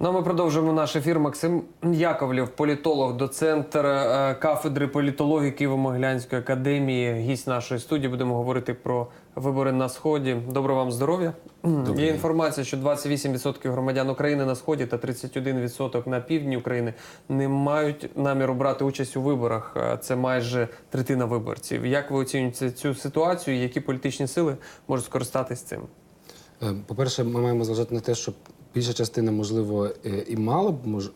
Ну, а ми продовжуємо наш ефір. Максим Яковлєв, політолог, доцент е, кафедри політології Києво-Могилянської академії. Гість нашої студії. Будемо говорити про вибори на сході. Доброго вам здоров'я. Є інформація, що 28% громадян України на сході та 31% на півдні України не мають наміру брати участь у виборах. Е, Це майже третина виборців. Як ви оцінюєте цю ситуацію? Які політичні сили можуть скористатись цим? Е, По-перше, ми маємо зважати на те, що більша частина, можливо, е, і мало б мож...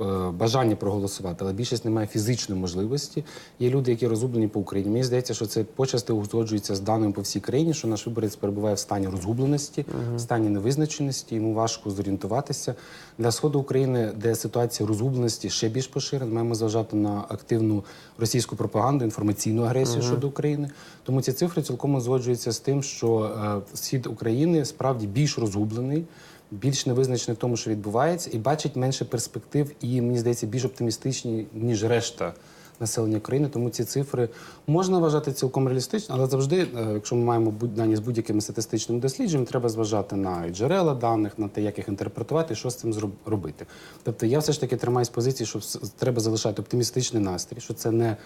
е, бажання проголосувати, але більшість не має фізичної можливості. Є люди, які розгублені по Україні. Мені здається, що це почасти узгоджується з даними по всій країні, що наш виборець перебуває в стані розгубленості, в стані невизначеності, йому важко зорієнтуватися. Для сходу України, де ситуація розгубленості ще більш поширена, маємо зважати на активну російську пропаганду, інформаційну агресію щодо України. Тому ці цифри цілком узгоджуються з тим, що е, схід України справді більш розгублений, більш невизначений в тому, що відбувається, і бачить менше перспектив, і мені здається, більш оптимістичні ніж решта. Населення країни, тому ці цифри можна вважати цілком реалістично, але завжди, е, якщо ми маємо дані з будь-якими статистичними дослідженнями, треба зважати на джерела даних, на те, як їх інтерпретувати, і що з цим зроб- робити. Тобто я все ж таки тримаюсь позиції, що треба залишати оптимістичний настрій, що це не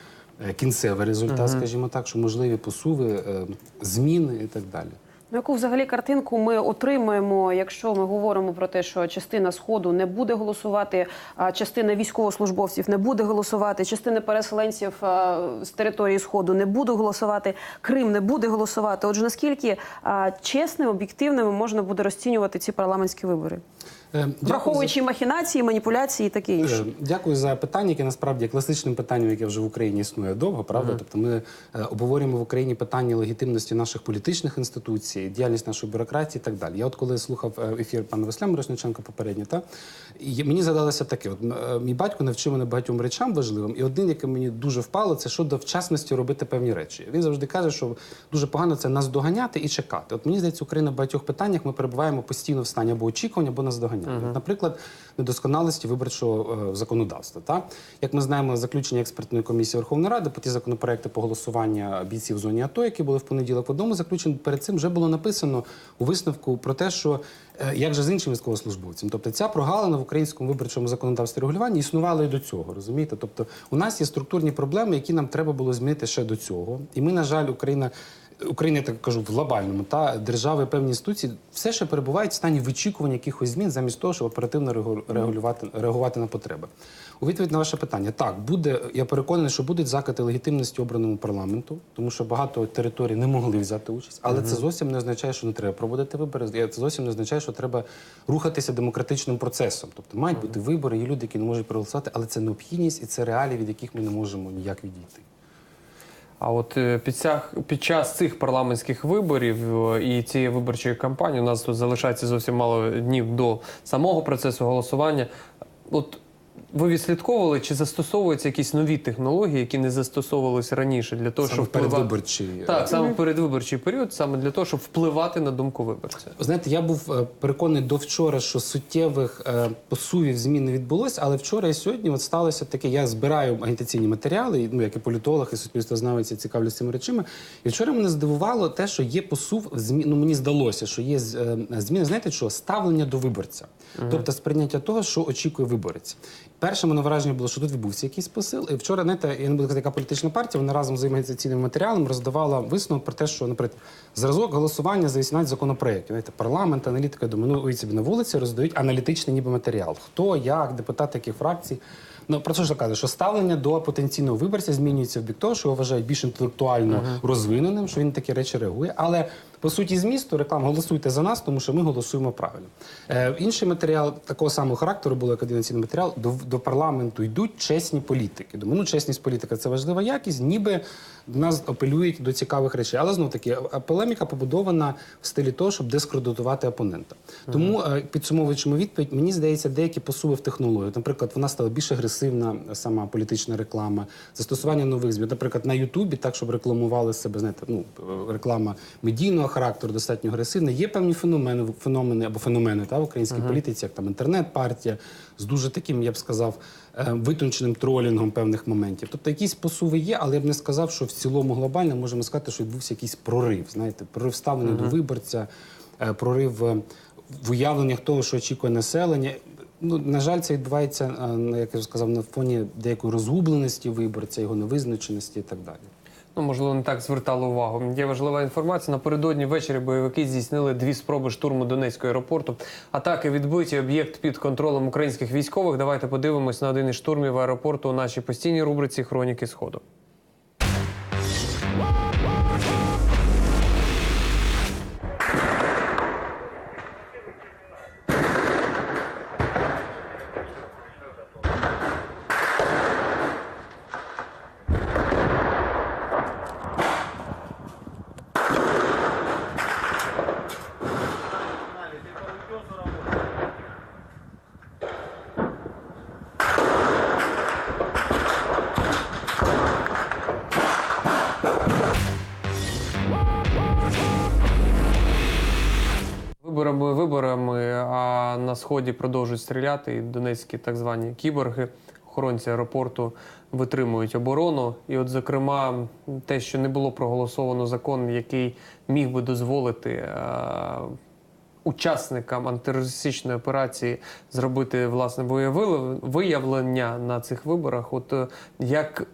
е, кінцевий результат, скажімо так, що можливі посуви, е, зміни і так далі. Ну, Яку взагалі картинку ми отримаємо, якщо ми говоримо про те, що частина сходу не буде голосувати, а частина військовослужбовців не буде голосувати, частина переселенців з території сходу не буде голосувати, Крим не буде голосувати. Отже, наскільки чесним об'єктивними можна буде розцінювати ці парламентські вибори, Е, дякую за- враховуючи махінації, маніпуляції і таке інше. Е, Дякую за питання, яке насправді є класичним питанням, яке вже в Україні існує довго, правда? Тобто ми е, обговорюємо в Україні питання легітимності наших політичних інституцій, діяльність нашої бюрократії і так далі. Я от коли слухав ефір пана Василя Мирошниченка попередньо, та і мені задалося таке: от мій батько навчив мене багатьом речам важливим, і один, яке мені дуже впало, це щодо вчасності робити певні речі. Він завжди каже, що дуже погано це наздоганяти і чекати. От мені здається, Україна в багатьох питаннях ми перебуваємо постійно в стані або очікування, або наздоганяти. От, Наприклад, недосконалості виборчого е, законодавства. Та як ми знаємо, заключення експертної комісії Верховної Ради по ті законопроекти по голосування бійців в зоні АТО, які були в понеділок, в одному заключенні перед цим вже було написано у висновку про те, що е, як же з іншими військовослужбовцями. Тобто ця прогалина в українському виборчому законодавстві регулювання існувала і до цього. Розумієте? Тобто, у нас є структурні проблеми, які нам треба було змінити ще до цього. І ми, на жаль, Україна. Україна, я так кажу, в глобальному та держави певні інституції все ще перебувають в стані вичікування якихось змін, замість того, щоб оперативно регу- регулювати реагувати на потреби. У відповідь на ваше питання, так буде. Я переконаний, що будуть закати легітимності обраному парламенту, тому що багато територій не могли взяти участь, але це зовсім не означає, що не треба проводити вибори. Це зовсім не означає, що треба рухатися демократичним процесом. Тобто мають бути вибори, є люди, які не можуть проголосувати, але це необхідність і це реалії, від яких ми не можемо ніяк відійти. А от е, під, цях, під час цих парламентських виборів е, і цієї виборчої кампанії у нас тут залишається зовсім мало днів до самого процесу голосування. От ви відслідковували, чи застосовуються якісь нові технології, які не застосовувалися раніше для того, Саме щоб впливати- передвиборчий так, саме передвиборчий період, саме для того, щоб впливати на думку виборця. Знаєте, я був е, переконаний до вчора, що суттєвих е, посувів змін не відбулося, але вчора і сьогодні от сталося таке. Я збираю агітаційні матеріали, ну як і політолог, і суспільствознавець, я цікавлюся цими речами. І вчора мене здивувало те, що є посув змін. Ну мені здалося, що є е, зміни. Знаєте, що ставлення до виборця, тобто сприйняття того, що очікує виборець. Перше мене враження було, що тут відбувся якийсь посил. І вчора, знаєте, я не буду казати, яка політична партія, вона разом з агітаційним матеріалом роздавала висновок про те, що, наприклад, зразок голосування за 18 законопроєктів. Знаєте, парламент, аналітика, я думаю, ну уявіть собі на вулиці роздають аналітичний ніби матеріал. Хто, як, депутати, яких фракцій. Ну про що ж каже, що ставлення до потенційного виборця змінюється в бік того, що його вважають більш інтелектуально розвиненим, що він на такі речі реагує. Але по суті змісту реклам голосуйте за нас, тому що ми голосуємо правильно. Е, інший матеріал такого самого характеру було як одинаційний матеріал. До, до парламенту йдуть чесні політики. Думаю, ну чесність політика це важлива якість, ніби нас апелюють до цікавих речей. Але знов таки полеміка побудована в стилі того, щоб дискредитувати опонента. Тому е, підсумовуючи мою відповідь, мені здається, деякі посуви в технологію. Наприклад, вона стала більш агресивна, сама політична реклама, застосування нових змін. Наприклад, на Ютубі, так щоб рекламували себе, знаєте, ну е, реклама медійного характеру, достатньо агресивна. Є певні феномени, феномени або феномени та в українській політиці, як там інтернет-партія з дуже таким, я б сказав, е, витонченим тролінгом певних моментів. Тобто якісь посуви є, але я б не сказав, що в цілому глобально можемо сказати, що відбувся якийсь прорив. Знаєте, прорив ставлення до виборця, е, прорив. е, в уявленнях того, що очікує населення. Ну, на жаль, це відбувається, як я вже сказав, на фоні деякої розгубленості виборця, його невизначеності і так далі. Ну, можливо, не так звертали увагу. Є важлива інформація. Напередодні ввечері бойовики здійснили дві спроби штурму Донецького аеропорту. Атаки відбиті, об'єкт під контролем українських військових. Давайте подивимось на один із штурмів аеропорту у нашій постійній рубриці Хроніки Сходу. Сході продовжують стріляти. І донецькі так звані кіборги, охоронці аеропорту витримують оборону. І, от, зокрема, те, що не було проголосовано закон, який міг би дозволити. е, Учасникам антитерористичної операції зробити власне бойове виявлення на цих виборах. От е, як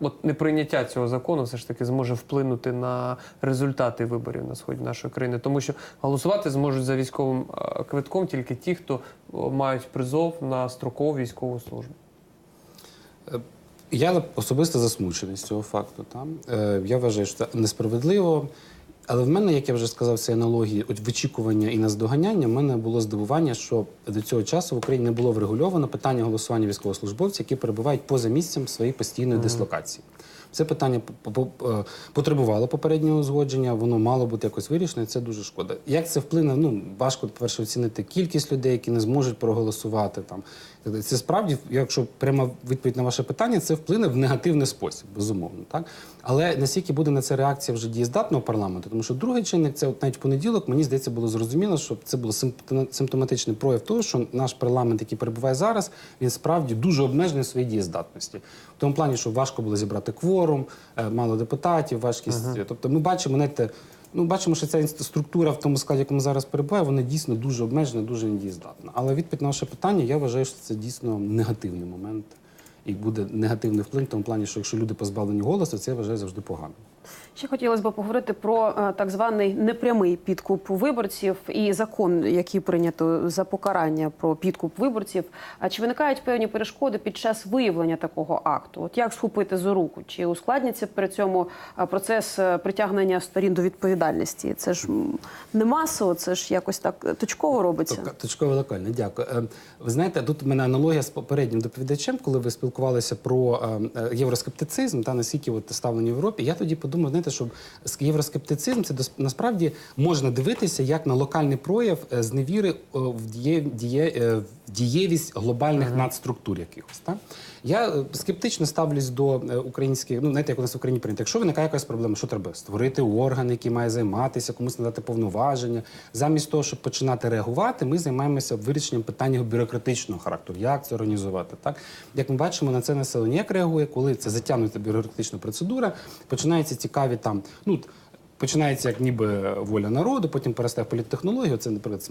от неприйняття цього закону все ж таки зможе вплинути на результати виборів на сході нашої країни, тому що голосувати зможуть за військовим е, квитком тільки ті, хто мають призов на строкову військову службу. Я особисто засмучений з цього факту. Там. Е, я вважаю, що це несправедливо. Але в мене, як я вже сказав, це аналогії от вичікування і наздоганяння. в мене було здивування, що до цього часу в Україні не було врегульовано питання голосування військовослужбовців, які перебувають поза місцем своєї постійної дислокації. Це питання по- по- е, потребувало попереднього узгодження, воно мало бути якось вирішено, і це дуже шкода. Як це вплине? Ну важко по-перше оцінити кількість людей, які не зможуть проголосувати там. Це справді, якщо пряма відповідь на ваше питання, це вплине в негативний спосіб, безумовно. Так? Але наскільки буде на це реакція вже дієздатного парламенту, тому що другий чинник, це навіть в понеділок, мені здається, було зрозуміло, що це було симптоматичний прояв того, що наш парламент, який перебуває зараз, він справді дуже обмежений в своїй дієздатності. В тому плані, що важко було зібрати кворум, е, мало депутатів, важкість. Тобто ми бачимо, знаєте, ну бачимо, що ця структура в тому складі, якому зараз перебуває, вона дійсно дуже обмежена, дуже недієздатна. Але відповідь на ваше питання, я вважаю, що це дійсно негативний момент. І буде негативний вплив в тому плані, що якщо люди позбавлені голосу, це я вважаю завжди погано. Ще хотілося б поговорити про е, так званий непрямий підкуп виборців і закон, який прийнято за покарання про підкуп виборців. А чи виникають певні перешкоди під час виявлення такого акту? От як схопити за руку? Чи ускладниться при цьому е, процес е, притягнення сторін до відповідальності? Це ж не масово, це ж якось так точково робиться. Точково локально, дякую. Ви знаєте, тут у мене аналогія з попереднім доповідачем, коли ви спілкувалися про євроскептицизм та наскільки от ставлення в Європі. Я тоді подумав, знаєте, що євроскептицизм це насправді можна дивитися як на локальний прояв е, зневіри е, в діє, діє, дієвість глобальних надструктур якихось. Так? Я е, скептично ставлюсь до е, українських, ну знаєте, як у нас в Україні прийнято. Якщо виникає якась проблема, що треба? Створити орган, який має займатися, комусь надати повноваження. Замість того, щоб починати реагувати, ми займаємося вирішенням питання бюрократичного характеру. Як це організувати? Так як ми бачимо, на це населення як реагує, коли це затягнута бюрократична процедура, починаються цікаві там. ну, Починається як ніби воля народу, потім перестає в політтехнологію. Це, наприклад,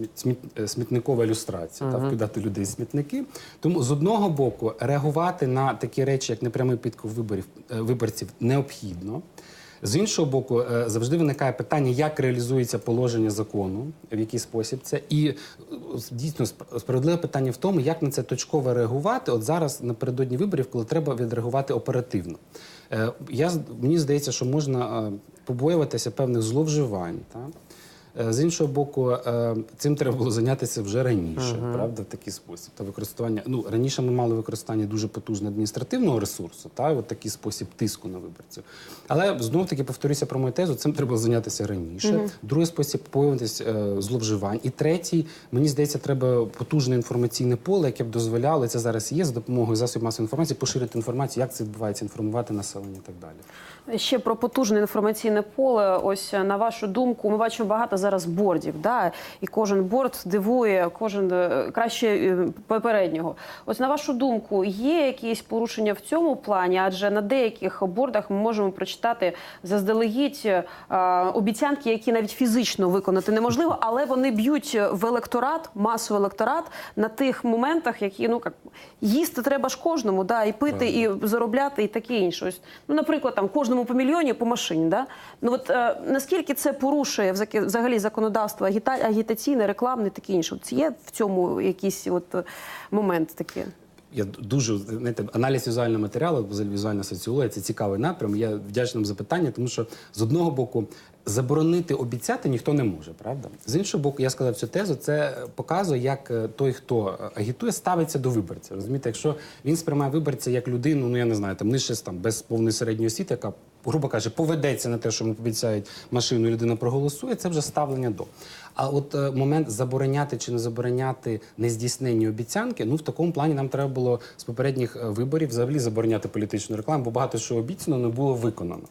е, смітникова ілюстрація, та вкидати людей в смітники. Тому з одного боку реагувати на такі речі, як непрямий підкуп виборів е, виборців, необхідно. З іншого боку, е, завжди виникає питання, як реалізується положення закону, в який спосіб це. І дійсно справедливе питання в тому, як на це точково реагувати. От зараз напередодні виборів, коли треба відреагувати оперативно. Я мені здається, що можна побоюватися певних зловживань. Та? Е, З іншого боку, е, цим треба було зайнятися вже раніше, правда, в такий спосіб. Та використання. Ну раніше ми мали використання дуже потужного адміністративного ресурсу, та от такий спосіб тиску на виборців. Але знов таки повторюся про мою тезу, цим треба було зайнятися раніше. Другий спосіб побоюватися е, зловживань. І третій, мені здається, треба потужне інформаційне поле, яке б дозволяло, це зараз є за допомогою засобів масової інформації, поширити інформацію, як це відбувається, інформувати населення і так далі. Ще про потужне інформаційне поле. Ось е, на вашу думку, ми бачимо багато зараз бордів. Да? І кожен борд дивує, кожен е, краще е, попереднього. Ось на вашу думку, є якісь порушення в цьому плані? Адже на деяких бордах ми можемо прочитати заздалегідь е, обіцянки, які навіть фізично виконати неможливо, але вони б'ють в електорат, масовий електорат на тих моментах, які ну як їсти треба ж кожному, да, і пити, і заробляти, і таке інше. Ось, ну, наприклад, там кожному по мільйоні по машині. Да? Ну от е, наскільки це порушує взагалі законодавство агіта, агітаційне, рекламне, таке інше? От є в цьому якийсь от момент такий? Я дуже знаєте, аналіз візуального матеріалу, візуальна соціологія це цікавий напрям. Я вдячний за питання, тому що з одного боку заборонити обіцяти ніхто не може, правда? З іншого боку, я сказав цю тезу. Це показує, як е, той, хто агітує, ставиться до виборця. Розумієте, якщо він сприймає виборця як людину, ну я не знаю, там нижче там без повної середньої освіти, яка грубо каже, поведеться на те, що йому обіцяють машину, і людина проголосує. Це вже ставлення до. А от е, момент забороняти чи не забороняти нездійсненні обіцянки, ну в такому плані нам треба було з попередніх е, виборів взагалі забороняти політичну рекламу, бо багато що обіцяно не було виконано.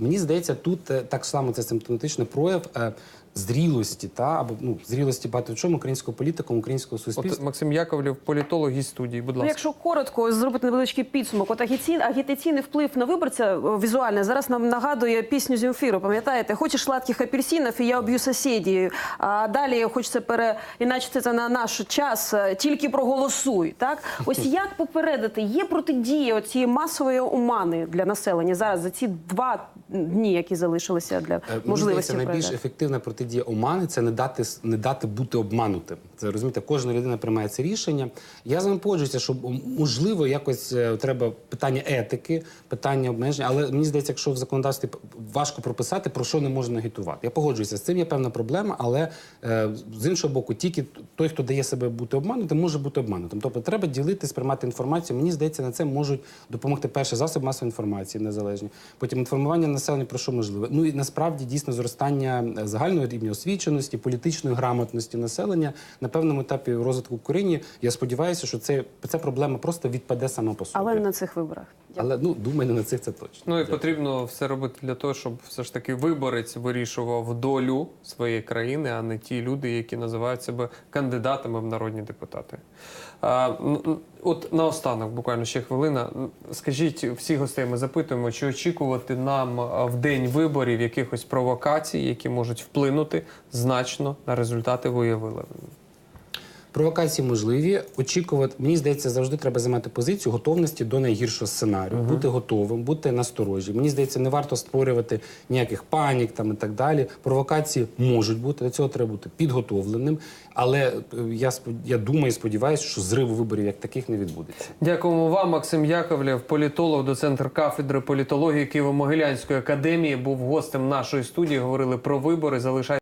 Мені здається, тут е, так само це симптоматичний прояв. е, Зрілості та або ну зрілості багато в чому українського політика, українського суспільства. От Максим Яковлів, політолог із студії. Будь Ну, ласка. якщо коротко зробити невеличкий підсумок, от агіці- агітаційний вплив на виборця е, візуальний зараз нам нагадує пісню Земфіру. Пам'ятаєте, хочеш сладких апельсинів, і я об'ю сусідів. А далі хочеться переіначити це на наш час. е, Тільки проголосуй. Так, ось як попередити, є протидія цієї масової омани для населення зараз за ці два дні, які залишилися для Е, можливості найбільш ефективна протидія омани це не дати не дати бути обманутим. Це розумієте, кожна людина приймає це рішення. Я з вами погоджуюся, що можливо якось е, треба питання етики, питання обмеження, але мені здається, якщо в законодавстві важко прописати, про що не можна агітувати. Я погоджуюся з цим. Є певна проблема, але е, з іншого боку, тільки той, хто дає себе бути обманутим, може бути обманутим. Тобто треба ділити, сприймати інформацію. Мені здається, на це можуть допомогти перший засоб масової інформації незалежні. Потім інформування населення про що можливе. Ну і насправді дійсно зростання е, загального рівня освіченості, політичної грамотності населення на певному етапі розвитку Україні. Я сподіваюся, що це ця проблема просто відпаде сама по собі. Але на цих виборах. Але ну думаю, не на цих це точно. Ну і Дякую. потрібно все робити для того, щоб все ж таки виборець вирішував долю своєї країни, а не ті люди, які називають себе кандидатами в народні депутати. А, от наостанок, буквально ще хвилина. Скажіть всіх гостей, ми запитуємо, чи очікувати нам в день виборів якихось провокацій, які можуть вплинути значно на результати виявили. Провокації можливі. Очікувати, мені здається, завжди треба займати позицію готовності до найгіршого сценарію, бути готовим, бути насторожі. Мені здається, не варто створювати ніяких панік там і так далі. Провокації можуть бути. До цього треба бути підготовленим. Але е, я я думаю сподіваюся, що зриву виборів як таких не відбудеться. Дякуємо вам, Максим Яковлєв, політолог, доцентр кафедри політології Києво-Могилянської академії, був гостем нашої студії. Говорили про вибори. Залишайте